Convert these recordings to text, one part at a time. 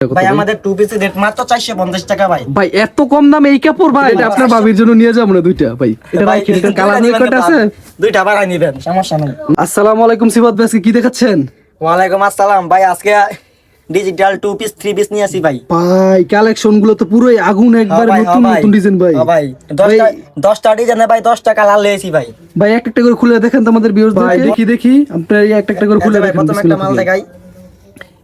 ভাই? আমাদের টু পিসের রেট মাত্র চারশো পঞ্চাশ টাকা ভাই। ভাই এত কম দামে এই কাপড় ভাই এটা আপনার ভাবির জন্য নিয়ে যাব না দুইটা ভাই। এটা ভাই, রাখি কালার নিবেন কয়টা আছে? দুইটা বাড়াই নিবেন সমস্যা নেই। আসসালামু আলাইকুম সিবাত ভাই কি দেখাচ্ছেন? ওয়ালাইকুম আসসালাম ভাই আজকে digital two piece three piece নিয়ে আসি ভাই। ভাই কালেকশনগুলো তো পুরোই আগুন হ্যাঁ একবার ভাই, নতুন হ্যাঁ নতুন ডিজাইন ভাই। হ্যাঁ ভাই ভাই দশটা দশটা ডিজাইনে ভাই দশটা কালার লিয়েছি ভাই। ভাই একটা একটা করে খুলে দেখেন তো আমাদের দেখি দেখি? আপনার একটা একটা করে খুলে ভাই, দেখেন প্রথম একটা মাল দেখাই।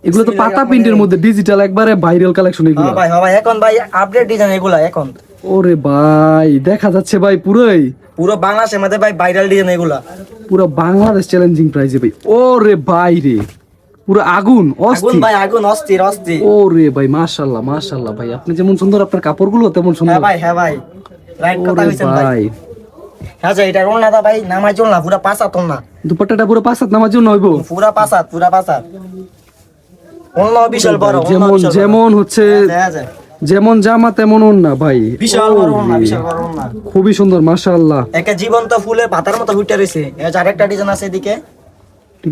এগুলো তো পাতা প্রিন্টের মধ্যে ডিজিটাল একবারে ভাইরাল কালেকশন এগুলো। হ্যাঁ ভাই হ্যাঁ ভাই এখন ভাই আপডেট ডিজাইন এগুলা এখন। ওরে ভাই দেখা যাচ্ছে ভাই পুরোই। পুরো বাংলাদেশের মধ্যে ভাই ভাইরাল ডিজাইন এগুলা। পুরো বাংলাদেশ চ্যালেঞ্জিং প্রাইজে ভাই। ওরে ভাই রে পুরো আগুন আগুন অস্থির ভাই আগুন অস্থির অস্থির। ওরে ভাই মাশাআল্লাহ মাশাআল্লাহ ভাই আপনি যেমন সুন্দর আপনার কাপড়গুলো তেমন সুন্দর। হ্যাঁ ভাই হ্যাঁ ভাই। রাইট কথা কইছেন ভাই। হ্যাঁ যে এটা রোল না ভাই চল না পুরা না দুপাট্টাটা পুরো নামার জন্য হইব। পুরা হাত পুরা পাঁচ হাত বিশাল বড় যেমন যেমন হচ্ছে যেমন জামা তেমন না ভাই। বিশাল বড় বিশাল বড়। খুবই সুন্দর মাশাআল্লাহ। একটা জীবন্ত ফুলের পাতার মতো ফুটে রয়েছে আরেকটা ডিজাইন আছে এদিকে।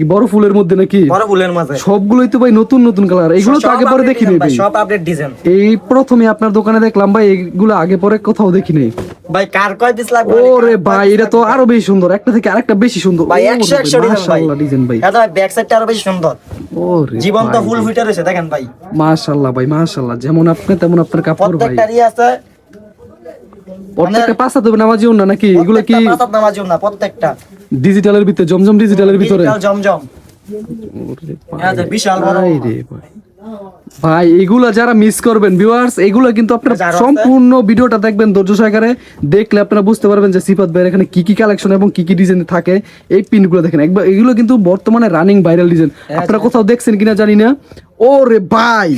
কি বড় ফুলের মধ্যে নাকি? বড় ফুলের মাঝে। সবগুলোই তো ভাই নতুন নতুন কালার এগুলো তো আগে পরে update দেখি design নাই ভাই, সব আপডেট ডিজাইন এই প্রথমে আপনার দোকানে দেখলাম ভাই এগুলো আগে পরে কোথাও দেখি নাই ভাই কার কয় পিস লাগবে? ওরে ভাই এটা তো আরও বেশি সুন্দর। একটা থেকে আরেকটা বেশি সুন্দর। ভাই ওরে একশো একশো ডিজাইন ভাই। ডিজাইন ভাই। ভাই ব্যাক সাইডটা আরও বেশি সুন্দর। ওরে জীবন্ত ফুল ফুটে রয়েছে দেখেন ভাই। মাশাআল্লাহ ভাই মাশাআল্লাহ যেমন আপনি তেমন আপনার কাপড় ভাই। আছে প্রত্যেকটা পাঁচা দেবে নামাজি না নাকি? এগুলো কি পাতার নামাজ না প্রত্যেকটা। ডিজিটালের ভিতরে জমজম ডিজিটালের ভিতরে? জমজম। বিশাল বড় ভাই এগুলা যারা মিস করবেন ভিউয়ার্স এগুলো কিন্তু আপনারা সম্পূর্ণ ভিডিওটা দেখবেন ধৈর্য সহকারে। দেখলে আপনারা বুঝতে পারবেন যে সিফাত ভাইয়ের এখানে কি কি কালেকশন এবং কি কি ডিজাইন থাকে। এই পিনগুলো দেখেন একবার এগুলো কিন্তু বর্তমানে রানিং ভাইরাল ডিজাইন আপনারা কোথাও দেখছেন কিনা জানি না। ও রে ভাই!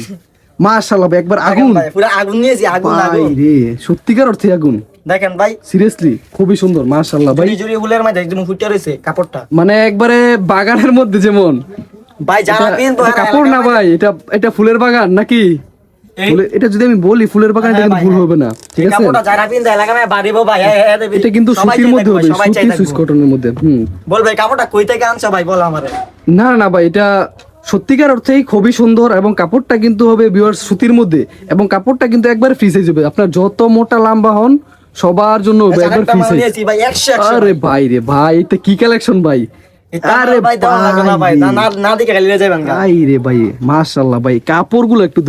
মাশাআল্লাহ ভাই একবার আগুন। ভাই পুরো আগুন নিয়েছি আগুন আগুন। রে সত্যিকার অর্থে আগুন। দেখেন ভাই। সিরিয়াসলি খুবই সুন্দর মাশাআল্লাহ ভাই। ফুলের মাঝে একদম ফুটে রয়েছে কাপড়টা। মানে একবারে বাগানের মধ্যে যেমন। ভাই যারা পিনবো কাপড় না ভাই এটা এটা ফুলের বাগান নাকি? এটা যদি আমি বলি ফুলের বাগান এটা হ্যাঁ কিন্তু ভুল হ্যাঁ। হবে না ঠিক আছে? কাপড়টা যারা পিনতে বাড়িবো ভাই হ্যাঁ। এটা কিন্তু সুতির মধ্যে হবে সবাই চাই সুতি সুইস কটনের মধ্যে হুম। বল ভাই কাপড়টা কই থেকে আনছো ভাই বল আমারে। না না ভাই এটা সত্যিকার অর্থেই খুবই সুন্দর এবং কাপড়টা কিন্তু হবে বিয়ার সুতির মধ্যে এবং কাপড়টা কিন্তু একবার ফ্রি সাইজ হবে। আপনার যত মোটা লম্বা হন সবার জন্য একবার ফ্রি সাইজ আরে ভাই রে ভাই এটা কি কালেকশন ভাই? আরে ভাই না ভাই ভাই না না- না দিকে খালি যাবেন ভাই রে ভাই মাশাআল্লাহ ভাই কাপড়গুলো একটু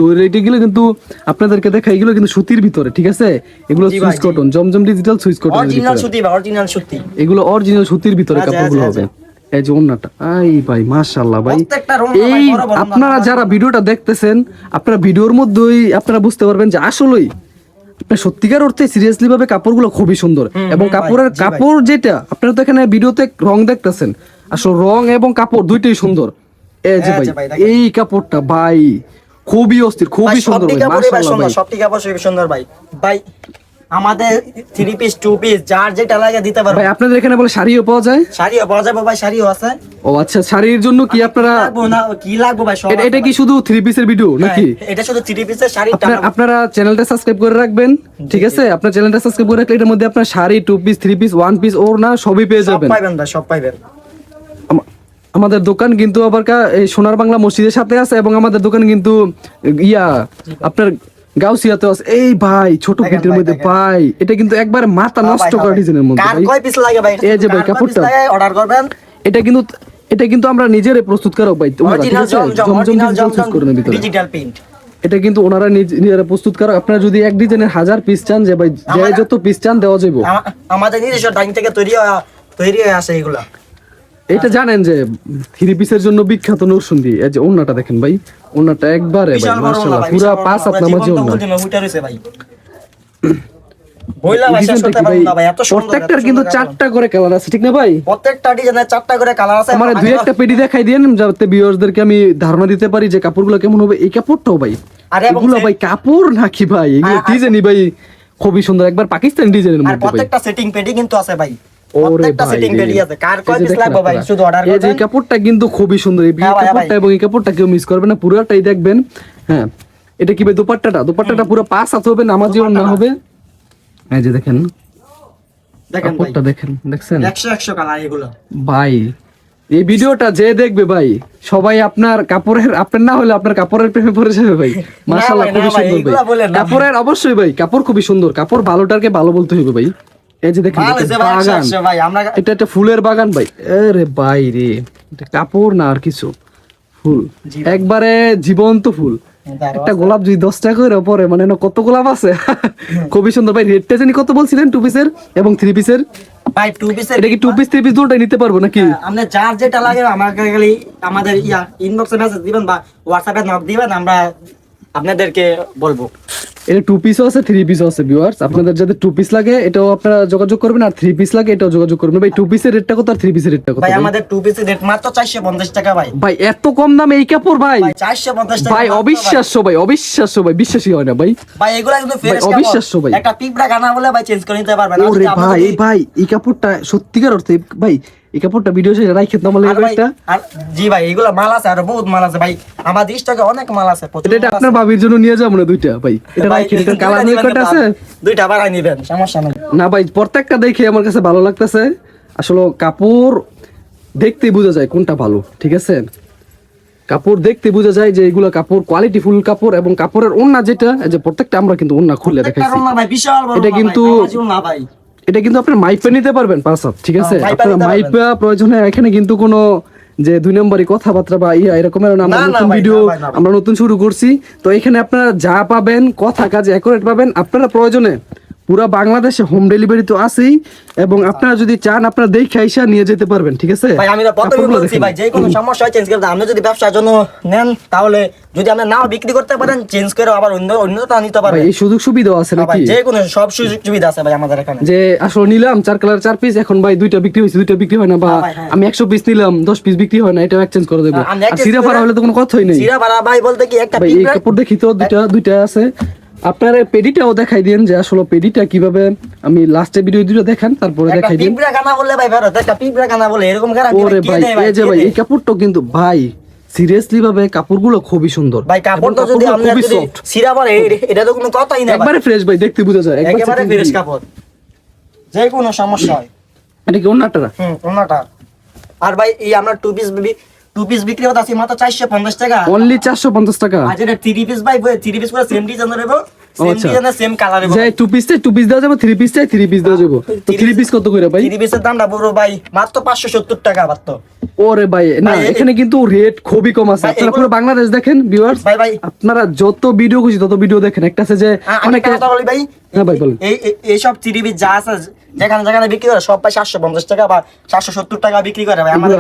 কিন্তু আপনাদেরকে দেখা এগুলো কিন্তু সুতির ভিতরে ঠিক আছে? এগুলো Swiss. Cotton Zamzam digital Swiss cotton original সুতি ভাই অরিজিনাল সুতি। এগুলো অরিজিনাল সুতির ভিতরে আচ্ছা, কাপড়গুলো আচ্ছা, হবে। এই যে ওন্নাটা আই ভাই মাশাআল্লাহ ভাই। এই আপনারা যারা ভিডিওটা দেখতেছেন আপনারা ভিডিওর মধ্যেই আপনারা বুঝতে পারবেন যে আসলেই সত্যিকার অর্থে সিরিয়াসলি ভাবে কাপড়গুলো খুবই সুন্দর। এবং কাপড়ের। কাপড় যেটা আপনারা তো এখানে ভিডিওতে রং দেখতেছেন। আসলে রং এবং কাপড় দুইটাই সুন্দর। এই যে হ্যাঁ, ভাই যে ভাই। এই কাপড়টা ভাই খুবই অস্থির খুবই সুন্দর ভাই মাশাআল্লাহ ভাই। সব টিকা পরে সুন্দর ভাই। ভাই আমাদের থ্রি পিস টু পিস যার যেটা লাগে দিতে পারব। ভাই আপনাদের এখানে বলে শাড়িও পাওয়া যায়? শাড়িও পাওয়া যাবে ভাই শাড়িও আছে। ও আচ্ছা শাড়ির জন্য কি আপনারা কি লাগবো ভাই এটা- কি শুধু থ্রি পিসের ভিডিও নাকি? এটা শুধু থ্রি পিসের শাড়ি আপনারা চ্যানেলটা সাবস্ক্রাইব করে রাখবেন ঠিক আছে? আপনার চ্যানেলটা সাবস্ক্রাইব করে রাখলে এটার মধ্যে আপনার sari two piece three piece one piece ওর না সবই পেয়ে যাবেন। পাইবেন ভাই সব পাইবেন। আম- আমাদের দোকান কিন্তু আবার সোনার বাংলা মসজিদের সাথে আছে এবং আমাদের দোকান কিন্তু ইয়া আপনার গাউসিয়াতে আছে এই ভাই ছোট মধ্যে ভাই এটা কিন্তু একবার মাথা নষ্ট করা ডিজাইনের মধ্যে ভাই। কয় পিস লাগে ভাই? এই যে ভাই, কাপড়টা। অর্ডার করবেন? এটা কিন্তু এটা কিন্তু আমরা নিজেরাই প্রস্তুত করা ভাই। ঠিক আছে? জমজম করে ডিজিটাল প্রিন্ট এটা কিন্তু ওনারা নিজ- নিজেরা প্রস্তুত করা। আপনারা যদি এক ডিজাইনের হাজার পিস চান যে ভাই যে যত পিস চান দেওয়া যাবে আমাদের নিজস্ব ডাইং থেকে তৈরি হয়ে- তৈরি হয়ে আসে এগুলা। এটা জানেন যে থ্রি পিসের জন্য বিখ্যাত নরসুন্দি এই যে ওন্নাটা দেখেন ভাই ওন্নাটা একবারে ভাই মাশাআল্লাহ পুরা পাঁচ হাত নামাজি ওন্না প্রত্যেকটার কিন্তু চারটা করে কালার আছে ঠিক না ভাই? প্রত্যেকটা ডিজাইনের চারটা করে কালার আছে। আমার দুই একটা পেটি দেখাই দেন যাতে ভিউয়ারদেরকে আমি ধারণা দিতে পারি যে কাপড়গুলো কেমন হবে। এই কাপড়টাও ভাই এগুলো ভাই কাপড় নাকি ভাই? এগুলো ডিজাইনই ভাই খুবই সুন্দর। একবার পাকিস্তানি ডিজাইনের মধ্যে ভাই। প্রত্যেকটা সেটিং পেডি কিন্তু আছে ভাই। যে ভাই? এই যে করবেন কাপড়টা কিন্তু খুবই সুন্দর এই ভাই, কাপড়টা এবং এই কাপড়টা কেউ মিস করবে না পুরোটাই দেখবেন হ্যাঁ। এটা কি দোপাট্টাটা? দোপাট্টাটা পুরো পাঁচ হাত হবে নামাজি না হবে? এই যে দেখেন দেখেন কাপড়টা দেখেন দেখছেন? 100 100 কালার এগুলো। ভাই এই ভিডিওটা যে দেখবে ভাই সবাই আপনার কাপড়ের আপনার না হলে আপনার কাপড়ের প্রেমে পড়ে যাবে ভাই। মাশাআল্লাহ খুবই সুন্দর ভাই। কাপড়ের অবশ্যই ভাই কাপড় খুবই সুন্দর কাপড় ভালোটাকে ভালো বলতে হবে ভাই। এই যে দেখেন বাগান। এটা একটা ফুলের বাগান ভাই। আরে ভাই রে এটা কাপড় না আর কিছু। ফুল। একবারে জীবন্ত ফুল। একটা গোলাপ যদি দশ টাকা করে পরে মানে কত গোলাপ আছে? খুবই সুন্দর। ভাই রেটটা জানি কত বলছিলেন টু পিসের এবং থ্রি পিসের ভাই টু পিসের এটা কি টু পিস থ্রি পিস দুটোটাই নিতে পারব নাকি? আপনি যার যেটা লাগে খালি আমাদের ইয়া ইনবক্সে মেসেজ দিবেন বা হোয়াটসঅ্যাপে নক দিবেন আমরা আপনাদেরকে বলব। এটা টু পিসও আছে থ্রি পিসও আছে ভিউয়ার্স আপনাদের যাতে টু পিস লাগে এটাও আপনারা যোগাযোগ করবেন আর থ্রি পিস লাগে এটাও যোগাযোগ করবেন। ভাই টু পিসের রেটটা কত আর থ্রি পিসের রেটটা কত ভাই? আমাদের টু পিসের রেট মাত্র চারশো পঞ্চাশ টাকা ভাই। ভাই এত কম দামে এই কাপড় ভাই? ভাই চারশো পঞ্চাশ টাকা ভাই অবিশ্বাস্য ভাই অবিশ্বাস্য ভাই বিশ্বাসই হয় না ভাই। ভাই এগুলা কিন্তু ফ্রেশ অবিশ্বাস্য ভাই। একটা পিঁপড়া গানা বলে ভাই চেঞ্জ করে নিতে পারবেন। ওরে ভাই এই ভাই এই কাপড়টা সত্যিকার অর্থে ভাই এই কাপড়টা ভিডিও শেষে একটা। জি ভাই এগুলা মাল আছে আর বহুত মাল আছে ভাই। স্টকে অনেক মাল আছে এটা আপনার ভাবির জন্য নিয়ে যাব না দুইটা ভাই? এটা এটা কালার কয়টা আছে? দুইটা বাড়াই নিবেন সমস্যা নেই। না ভাই প্রত্যেকটা দেখে আমার কাছে ভালো লাগতেছে। আসলে কাপড় দেখতেই বোঝা যায় কোনটা ভালো ঠিক আছে? কাপড় দেখতে বোঝা যায় যে এগুলো কাপড় কোয়ালিটি ফুল কাপড় এবং কাপড়ের ওন্না যেটা যে প্রত্যেকটা আমরা কিন্তু ওন্না খুলে দেখাইছি। এটা কিন্তু- না ভাই। এটা কিন্তু আপনি মাইপে নিতে পারবেন পাঁচ হাত, ঠিক আছে? হ্যাঁ, আপনার মাইপে প্রয়োজনে এখানে কিন্তু কোনো যে দুই নম্বরই কথাবার্তা বা ইয়া এরকমের আমরা নতুন ভিডিও। আমরা নতুন শুরু করছি। তো এখানে আপনারা যা পাবেন কথা কাজ অ্যাকুরেট পাবেন। আপনারা প্রয়োজনে পুরা বাংলাদেশে হোম ডেলিভারি তো আছেই এবং আপনারা যদি চান আপনারা দেখে আইসা নিয়ে যেতে পারবেন ঠিক আছে? ভাই আমি প্রথমে বলছি ভাই যে কোনো সমস্যা হয় চেঞ্জ করে। আপনি যদি ব্যবসার জন্য নেন তাহলে যদি আপনি নাও বিক্রি করতে পারেন চেঞ্জ করে আবার অন্য অন্যটা নিতে ভাই পারবেন এই সুযোগ সুবিধা আছে হ্যাঁ নাকি? যে কোনো সব সুযোগ সুবিধা আছে ভাই আমাদের এখানে। যে আসলে নিলাম চার কালার চার পিস এখন ভাই দুইটা বিক্রি হয়েছে দুইটা বিক্রি হয় না বা হ্যাঁ হ্যাঁ। আমি একশো পিস নিলাম দশ পিস বিক্রি হয় না এটা এক্সচেঞ্জ করে দেবো। সিরা ফারা হলে তো কোনো কথাই নেই। সিরা ভাড়া ভাই বলতে কি একটা ভাই এই কাপড় দেখি তো দুইটা দুইটা আছে। আপনার পেডিটাও দেখাই দিন যে আসলে পেডিটা কীভাবে আমি লাস্টে ভিডিও দুটো দেখান তারপরে দেখাই দিন পিঁপড়া গানা বললে ভাই ফেরত একটা পিঁপড়া গানা বলে এরকম গ্যারান্টি ওরে ভাই এই যে ভাই এই কাপড়টা কিন্তু ভাই সিরিয়াসলি ভাবে কাপড়গুলো খুবই সুন্দর। ভাই কাপড় তো যদি খুবই যদি। সিরা পরে এটা তো কোনো কথাই না। একবারে ফ্রেশ ভাই দেখতে বোঝা যায় একবার ফ্রেশ কাপড়। যে কোনো সমস্যা হয়। এটা কি অন্যটা হুম ওনাটা আর ভাই এই আমরা টু পিস টু পিস বিক্রি হতে আছি মাত্র চারশো পঞ্চাশ টাকা। অনলি চারশো পঞ্চাশ টাকা? আর যেটা থ্রি পিস ভাই থ্রি পিস করে সেম ডিজাইন দেবো সেম। সেম কালার যে টু পিস চাই টু পিস দেওয়া যাবে থ্রি পিস চাই থ্রি পিস দেওয়া যাব। তো থ্রি পিস কত করে ভাই? থ্রি পিসের দামটা পুরো ভাই মাত্র পাঁচশো সত্তর টাকা মাত্র। ওরে ভাই না এখানে কিন্তু রেট খুবই কম আছে। আপনারা পুরো বাংলাদেশ দেখেন ভিউয়ার্স ভাই ভাই। আপনারা যত ভিডিও খুশি তত ভিডিও দেখেন। একটা আছে যে আমি অনেকে ভাই। হ্যাঁ ভাই, বলুন। এই এই- এইসব থ্রি পিস যা আছে যেখানে যেখানে বিক্রি করে সব ভাই সাতশো পঞ্চাশ টাকা বা সাতশো সত্তর টাকা বিক্রি করে ভাই। আমাদের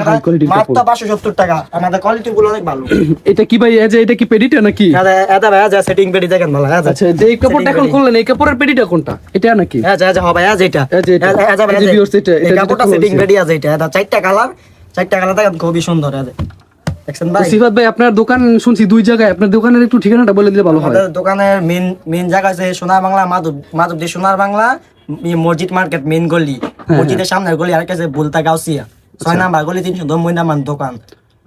মাত্র পাঁচশো সত্তর টাকা। আমাদের কোয়ালিটি গুলো অনেক ভালো। এটা কি ভাই এই যে এটা কি পেডিটা নাকি? এটা ভাই যা সেটিং পেটি দেখেন ভালো হ্যাঁ আচ্ছা এই কাপড়টা এখন করলেন এই কাপড়ের পেডিটা কোনটা? এটা নাকি? হ্যাঁ হবে হ্যাঁ এই এটা। হ্যাঁ, হ্যাঁ, এই এটা- এটা কাপড়টা সেটিং পেটি আছে এটা। এটা চারটা কালার চারটা কালার দেখেন খুবই সুন্দর ভাই? সিফাত ভাই আপনার দোকান শুনছি দুই জায়গায় আপনার দোকানের একটু ঠিকানাটা বলে দিলে ভালো হয়। দোকানের মেন মেন জায়গা আছে সোনার বাংলা মাধব মাধবদী সোনার বাংলা মসজিদ মার্কেট মেন গলি। হ্যাঁ, মসজিদের সামনের গলি আর কাছে বুলতা গাউসিয়া। ছয় নাম্বার গলি তিনশো দম্বই নাম্বার দোকান।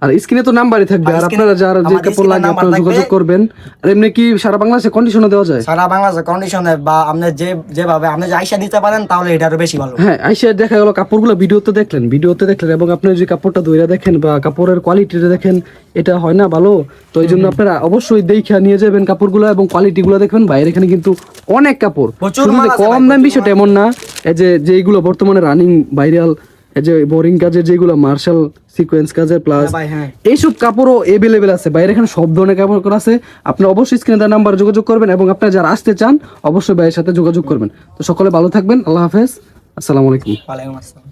আর স্ক্রিনে তো নাম্বারই থাকবে আর আপনারা যারা যে কাপড় লাগে আপনারা যোগাযোগ করবেন আর এমনি কি সারা বাংলাদেশে কন্ডিশনে দেওয়া যায়? সারা বাংলাদেশের কন্ডিশনে বা আপনি যে যেভাবে আপনি যে আইসা নিতে পারেন তাহলে এটা আরও বেশি ভালো। হ্যাঁ আইসা দেখা গেল কাপড়গুলো ভিডিওতে দেখলেন ভিডিওতে দেখলেন এবং আপনি যদি কাপড়টা ধরে দেখেন বা কাপড়ের কোয়ালিটিটা দেখেন এটা হয় না ভালো। তো এই জন্য আপনারা অবশ্যই দেখে নিয়ে যাবেন কাপড়গুলো এবং কোয়ালিটিগুলো দেখবেন। বাইরে এখানে কিন্তু অনেক কাপড়। যে কম দাম বিষয়টা এমন না এই যে যেগুলো বর্তমানে রানিং ভাইরাল এই যে বোরিং কাজের যেগুলো মার্শাল সিকোয়েন্স কাজের প্লাস হ্যাঁ হ্যাঁ। এইসব কাপড়ও এভেলেবেল আছে। বাইরে এখানে সব ধরনের কাপড় করা আছে। আপনি অবশ্যই স্ক্রিনে তার নাম্বার যোগাযোগ করবেন এবং আপনারা যারা আসতে চান অবশ্যই ভাইয়ের সাথে যোগাযোগ করবেন। তো সকলে ভালো থাকবেন। আল্লাহ হাফেজ। আসসালামু আলাইকুম। ওয়ালাইকুম আসসালাম।